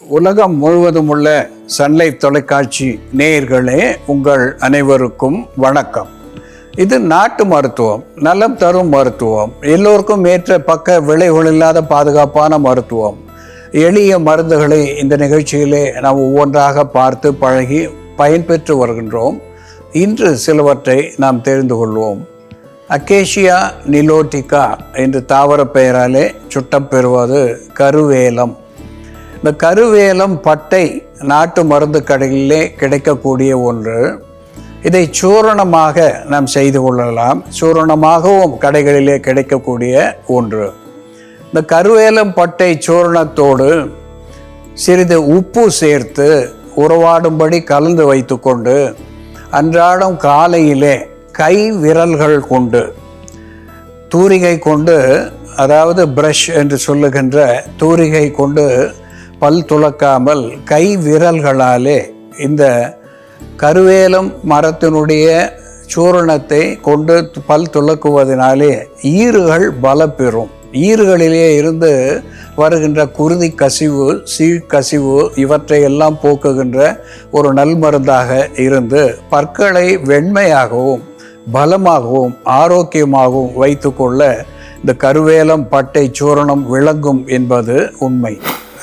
உலகம் முழுவதும் உள்ள சன்லைட் தொலைக்காட்சி நேயர்களே உங்கள் அனைவருக்கும் வணக்கம். இது நாட்டு மருத்துவம் நலம் தரும் மருத்துவம் எல்லோருக்கும் ஏற்ற பக்க விளைவுகள் இல்லாத பாதுகாப்பான மருத்துவம். எளிய மருந்துகளை இந்த நிகழ்ச்சியிலே நாம் ஒவ்வொன்றாக பார்த்து பழகி பயன்பெற்று வருகின்றோம். இன்று சிலவற்றை நாம் தெரிந்து கொள்வோம். அக்கேஷியா நிலோட்டிகா என்று தாவர பெயராலே சுட்டம் பெறுவது கருவேலம். இந்த கருவேலம் பட்டை நாட்டு மருந்து கடைகளிலே கிடைக்கக்கூடிய ஒன்று. இதை சூரணமாக நாம் செய்து கொள்ளலாம். சூரணமாகவும் கடைகளிலே கிடைக்கக்கூடிய ஒன்று. இந்த கருவேலம் பட்டை சூரணத்தோடு சிறிது உப்பு சேர்த்து உறவாடும்படி கலந்து வைத்துக்கொண்டு அன்றாடம் காலையிலே கை விரல்கள் கொண்டு தூரிகை கொண்டு அதாவது ப்ரஷ் என்று சொல்லுகின்ற தூரிகை கொண்டு பல் துலக்காமல் கை விரல்களாலே இந்த கருவேலம் மரத்தினுடைய சூரணத்தை கொண்டு பல் துலக்குவதனாலே ஈறுகள் பலப்பெறும். ஈறுகளிலே இருந்து வருகின்ற குருதி கசிவு சீழ்கசிவு இவற்றை எல்லாம் போக்குகின்ற ஒரு நல்மருந்தாக இருந்து பற்களை வெண்மையாகவும் பலமாகவும் ஆரோக்கியமாகவும் வைத்துக்கொள்ள இந்த கருவேலம் பட்டை சூரணம் விளங்கும் என்பது உண்மை.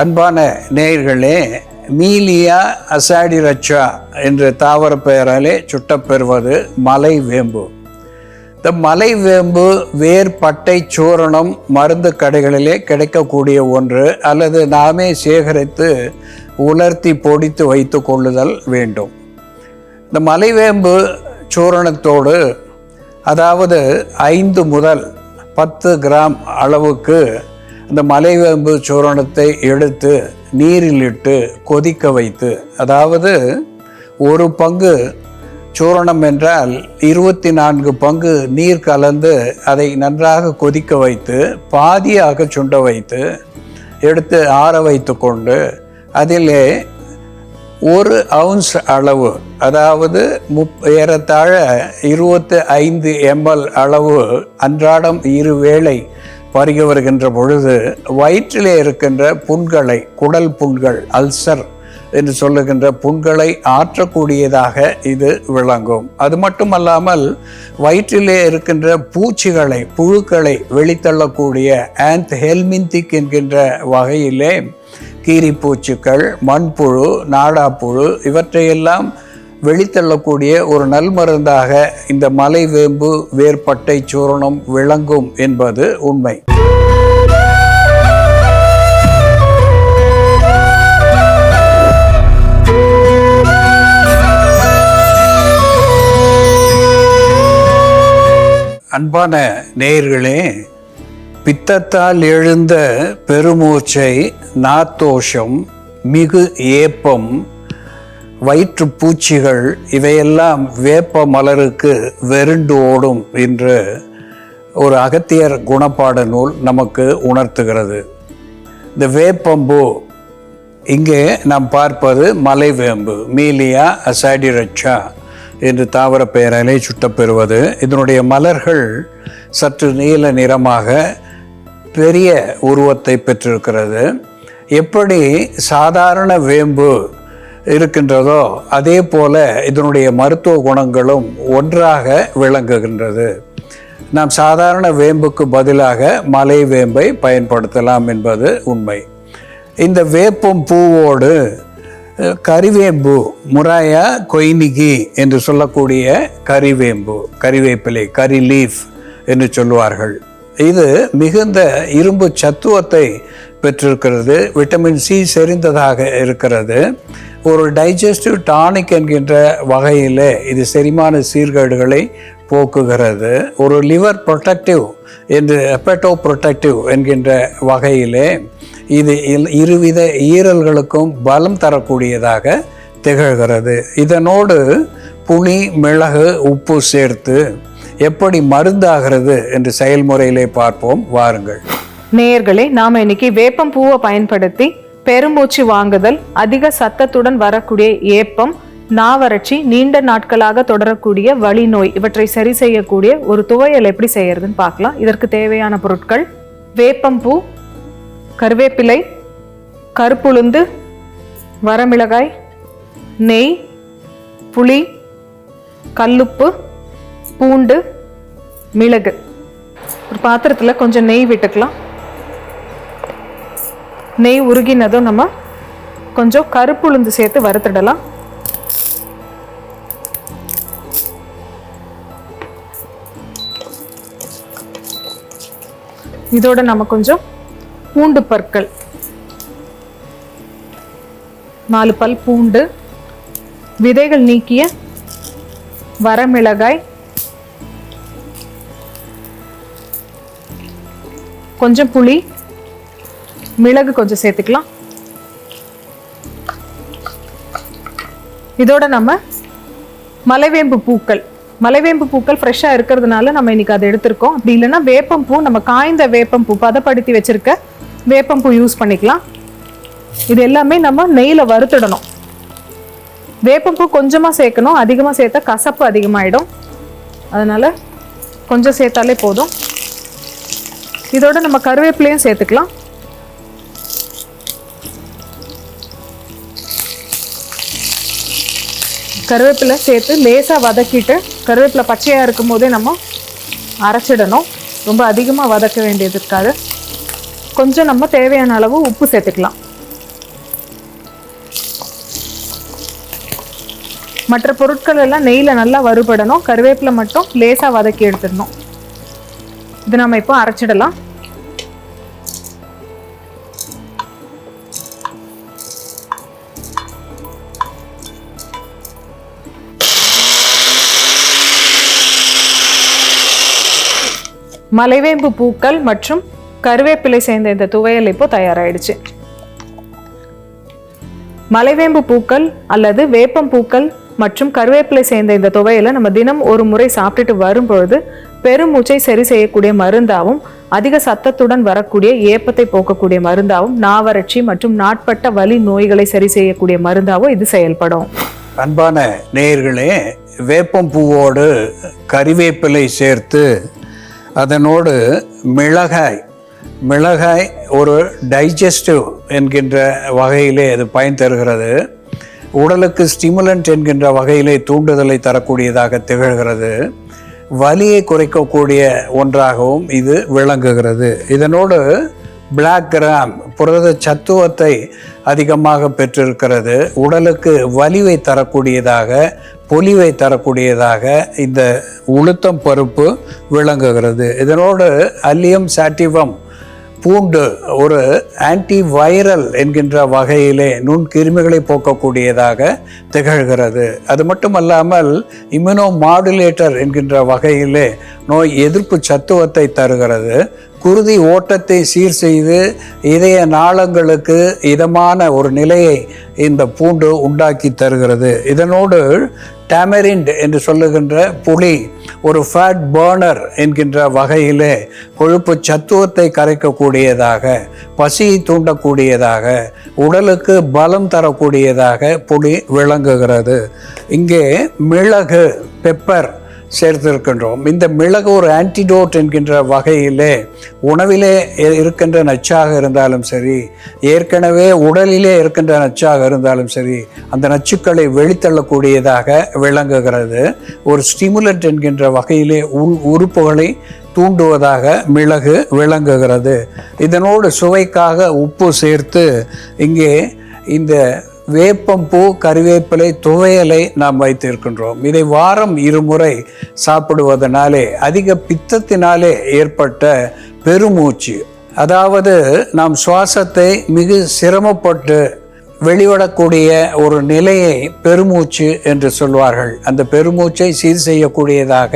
அன்பான நேயர்களே மீலியா அசாடிரச்சா என்ற தாவர பெயராலே சுட்டப்பெறுவது மலை வேம்பு. இந்த மலை வேம்பு வேர் பட்டை சூரணம் மருந்து கடைகளிலே கிடைக்கக்கூடிய ஒன்று அல்லது நாமே சேகரித்து உலர்த்தி பொடித்து வைத்து கொள்ளுதல் வேண்டும். இந்த மலைவேம்பு சூரணத்தோடு அதாவது ஐந்து முதல் பத்து கிராம் அளவுக்கு இந்த மலைவேம்பு சூரணத்தை எடுத்து நீரில் இட்டு கொதிக்க வைத்து அதாவது ஒரு பங்கு சூரணம் என்றால் இருபத்தி நான்கு பங்கு நீர் கலந்து அதை நன்றாக கொதிக்க வைத்து பாதியாக சுண்ட வைத்து எடுத்து ஆற வைத்து கொண்டு அதிலே ஒரு அவுன்ஸ் அளவு அதாவது முப் ஏறத்தாழ இருபத்து ஐந்து எம்எல் அளவு அன்றாடம் இரு வேளை பருகி வருகின்ற பொழுது வயிற்றிலே இருக்கின்ற புண்களை குடல் புண்கள் அல்சர் என்று சொல்லுகின்ற புண்களை ஆற்றக்கூடியதாக இது விளங்கும். அது மட்டுமல்லாமல் வயிற்றிலே இருக்கின்ற பூச்சிகளை புழுக்களை வெளித்தள்ளக்கூடிய ஆந்த் ஹெல்மிந்திக் என்கின்ற வகையிலே கீரிப்பூச்சிகள் மண்புழு நாடாப்புழு இவற்றையெல்லாம் வெளித்தள்ளக்கூடிய ஒரு நல்மருந்தாக இந்த மலை வேம்பு வேர்பட்டை சூரணம் விளங்கும் என்பது உண்மை. அன்பான நேயர்களே பித்தத்தால் எழுந்த பெருமூச்சை நாத்தோஷம் மிகு ஏப்பம் வயிற்று பூச்சிகள் இவையெல்லாம் வேப்ப மலருக்கு வெருண்டு ஓடும் என்று ஒரு அகத்தியர் குணப்பாட நூல் நமக்கு உணர்த்துகிறது. இந்த வேப்பம்பூ இங்கே நாம் பார்ப்பது மலைவேம்பு மீலியா அசாடிரச்சா என்று தாவர பெயராலே சுட்டப்பெறுவது. இதனுடைய மலர்கள் சற்று நீல நிறமாக பெரிய உருவத்தை பெற்றிருக்கிறது. எப்படி சாதாரண வேம்பு இருக்கின்றதோ அதே போல இதனுடைய மருத்துவ குணங்களும் ஒன்றாக விளங்குகின்றது. நாம் சாதாரண வேம்புக்கு பதிலாக மலை வேம்பை பயன்படுத்தலாம் என்பது உண்மை. இந்த வேப்பம் பூவோடு கறிவேம்பு முராயா கொய்னிகி என்று சொல்லக்கூடிய கறிவேம்பு கறிவேப்பிலை கறி லீஃப் என்று சொல்லுவார்கள். இது மிகுந்த இரும்பு சத்துவத்தை பெற்றிருக்கிறது. விட்டமின் சி செறிந்ததாக இருக்கிறது. ஒரு டைஜஸ்டிவ் டானிக் என்கின்ற வகையில் இது செரிமான சீர்கேடுகளை போக்குகிறது. ஒரு லிவர் ப்ரொட்டக்டிவ் என்று ஹெப்பட்டோ ப்ரொட்டக்டிவ் என்கின்ற வகையிலே இது இருவித ஈரல்களுக்கும் பலம் தரக்கூடியதாக திகழ்கிறது. இதனோடு புளி மிளகு உப்பு சேர்த்து எப்படி மருந்தாகிறது என்று செயல்முறையிலே பார்ப்போம். வாருங்கள். நேயர்களே நாம் இன்னைக்கு வேப்பம் பூவை பயன்படுத்தி பெருமூச்சு வாங்குதல் அதிக சத்தத்துடன் வரக்கூடிய ஏப்பம் நாவறட்சி நீண்ட நாட்களாக தொடரக்கூடிய வலி நோய் இவற்றை சரி செய்யக்கூடிய ஒரு துவையல் எப்படி செய்யறதுன்னு பார்க்கலாம். இதற்கு தேவையான பொருட்கள் வேப்பம்பூ கருவேப்பிலை கருப்புளுந்து வரமிளகாய் நெய் புளி கல்லுப்பு பூண்டு மிளகு. ஒரு பாத்திரத்தில் கொஞ்சம் நெய் விட்டுக்கலாம். நெய் உருகினதும் நம்ம கொஞ்சம் கருப்புளுந்து சேர்த்து வறுத்துடலாம். இதோட நம்ம கொஞ்சம் பூண்டு பற்கள். நாலு பல் பூண்டு. விதைகள் நீக்கிய வரமிளகாய். கொஞ்சம் புளி. மிளகு கொஞ்சம் சேர்த்துக்கலாம். இதோட நம்ம மலைவேம்பு பூக்கள். மலைவேம்பு பூக்கள் ஃப்ரெஷ்ஷாக இருக்கிறதுனால நம்ம இன்னைக்கு அதை எடுத்திருக்கோம். அப்படி இல்லைன்னா வேப்பம்பூ நம்ம காய்ந்த வேப்பம்பூ பதப்படுத்தி வச்சுருக்க வேப்பம்பூ யூஸ் பண்ணிக்கலாம். இது எல்லாமே நம்ம நெய்யில் வறுத்துடணும். வேப்பம்பூ கொஞ்சமாக சேர்க்கணும். அதிகமாக சேர்த்தா கசப்பு அதிகமாகிடும் அதனால் கொஞ்சம் சேர்த்தாலே போதும். இதோட நம்ம கருவேப்பிலையும் சேர்த்துக்கலாம். கருவேப்பிலை சேர்த்து லேசாக வதக்கிட்டு கருவேப்பிலை பச்சையாக இருக்கும் போதே நம்ம அரைச்சிடணும். ரொம்ப அதிகமாக வதக்க வேண்டியது இருக்காது. கொஞ்சம் நம்ம தேவையான அளவு உப்பு சேர்த்துக்கலாம். மற்ற பொருட்கள் எல்லாம் நெய்யில் நல்லா வறுபடணும். கருவேப்பிலை மட்டும் லேசாக வதக்கி எடுத்துடணும். இது நம்ம இப்போ அரைச்சிடலாம். மலைவேம்பு பூக்கள் மற்றும் கருவேப்பிலை சேர்ந்த இந்த துவையல் இப்போ தயாராயிடுச்சு. மலைவேம்பு பூக்கள் அல்லது வேப்பம் பூக்கள் மற்றும் கருவேப்பிலை சேர்ந்த இந்த துவையலை நம்ம தினம் ஒரு முறை சாப்பிட்டுட்டு வரும்பொழுது பெருமூச்சை சரி செய்யக்கூடிய மருந்தாகவும் அதிக சத்தத்துடன் வரக்கூடிய ஏப்பத்தை போக்கக்கூடிய மருந்தாகவும் நாவறட்சி மற்றும் நாட்பட்ட வலி நோய்களை சரி செய்யக்கூடிய மருந்தாகவும் இது செயல்படும். அன்பான நேயர்களே வேப்பம் பூவோடு கறிவேப்பிலை சேர்த்து அதனோடு மிளகாய் மிளகாய் ஒரு டைஜஸ்டிவ் என்கின்ற வகையிலே அது பயன் தருகிறது. உடலுக்கு ஸ்டிமுலண்ட் என்கின்ற வகையிலே தூண்டுதலை தரக்கூடியதாக திகழ்கிறது. வலியை குறைக்கக்கூடிய ஒன்றாகவும் இது விளங்குகிறது. இதனோடு பிளாக் கிராம் புரத சத்துவத்தை அதிகமாக பெற்றிருக்கிறது. உடலுக்கு வலிவை தரக்கூடியதாக பொலிவை தரக்கூடியதாக இந்த உளுத்தம் பருப்பு விளங்குகிறது. இதனோடு அல்லியம் சாட்டிவம் பூண்டு ஒரு ஆன்டி வைரல் என்கின்ற வகையிலே நுண்கிருமிகளை போக்கக்கூடியதாக திகழ்கிறது. அது மட்டுமல்லாமல் இம்யூனோ மாடுலேட்டர் என்கின்ற வகையிலே நோய் எதிர்ப்பு சத்துவத்தை தருகிறது. குருதி ஓட்டத்தை சீர் செய்து இதய நாளங்களுக்கு இதமான ஒரு நிலையை இந்த பூண்டு உண்டாக்கி தருகிறது. இதனோடு டேமரிண்ட் என்று சொல்லுகின்ற புளி ஒரு ஃபேட் பேர்னர் என்கின்ற வகையிலே கொழுப்பு சத்துவத்தை கரைக்கக்கூடியதாக பசியை தூண்டக்கூடியதாக உடலுக்கு பலம் தரக்கூடியதாக புளி விளங்குகிறது. இங்கே மிளகு பெப்பர் சேர்த்திருக்கின்றோம் இந்த மிளகு ஒரு ஆன்டிடோட் என்கின்ற வகையிலே உணவிலே இருக்கின்ற நச்சாக இருந்தாலும் சரி ஏற்கனவே உடலிலே இருக்கின்ற நச்சாக இருந்தாலும் சரி அந்த நச்சுக்களை வெளித்தள்ளக்கூடியதாக விளங்குகிறது. ஒரு ஸ்டிமுலண்ட் என்கின்ற வகையிலே உள் உறுப்புகளை தூண்டுவதாக மிளகு விளங்குகிறது. இதனோடு சுவைக்காக உப்பு சேர்த்து இங்கே இந்த வேப்பம்பூ கறிவேப்பிலை துவையலை நாம் வைத்திருக்கின்றோம். இதை வாரம் இருமுறை சாப்பிடுவதனாலே அதிக பித்தத்தினாலே ஏற்பட்ட பெருமூச்சு. அதாவது நாம் சுவாசத்தை மிக சிரமப்பட்டு வெளிவிடக்கூடிய ஒரு நிலையை பெருமூச்சு என்று சொல்வார்கள். அந்த பெருமூச்சை சீர் செய்யக்கூடியதாக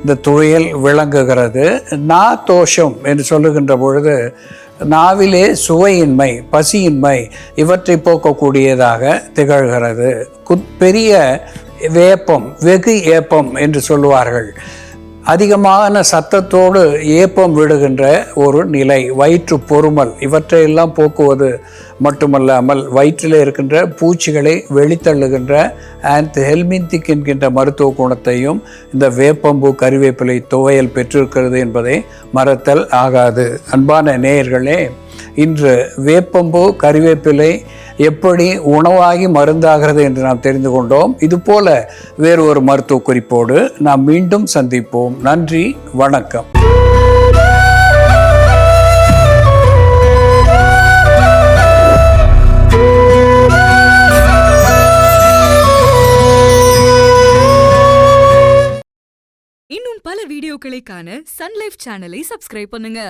இந்த துவையல் விளங்குகிறது. நா தோஷம் என்று சொல்லுகின்ற பொழுது நாவிலே சுவையின்மை பசியின்மை இவற்றை போக்கக்கூடியதாக திகழ்கிறது. குத் பெரிய வேப்பம் வெகு ஏப்பம் என்று சொல்லுவார்கள். அதிகமான சத்தத்தோடு ஏப்பம் விடுகின்ற ஒரு நிலை வயிற்று பொறுமல் இவற்றையெல்லாம் போக்குவது மட்டுமல்லாமல் வயிற்றில் இருக்கின்ற பூச்சிகளை வெளித்தள்ளுகின்ற அண்ட் ஹெல்மிந்திக் என்கின்ற மருத்துவ குணத்தையும் இந்த வேப்பம்பூ கறிவேப்பிலை துவையல் பெற்றிருக்கிறது என்பதை மறத்தல் ஆகாது. அன்பான நேயர்களே இன்று வேப்பம்பூ கறிவேப்பிலை எப்படி உணவாகி மருந்தாகிறது என்று நாம் தெரிந்து கொண்டோம். இதுபோல வேறு ஒரு மருத்துவ குறிப்போடு நாம் மீண்டும் சந்திப்போம். நன்றி வணக்கம். இன்னும் பல வீடியோக்களை காண சன்லைஃப் சேனலை சப்ஸ்கிரைப் பண்ணுங்க.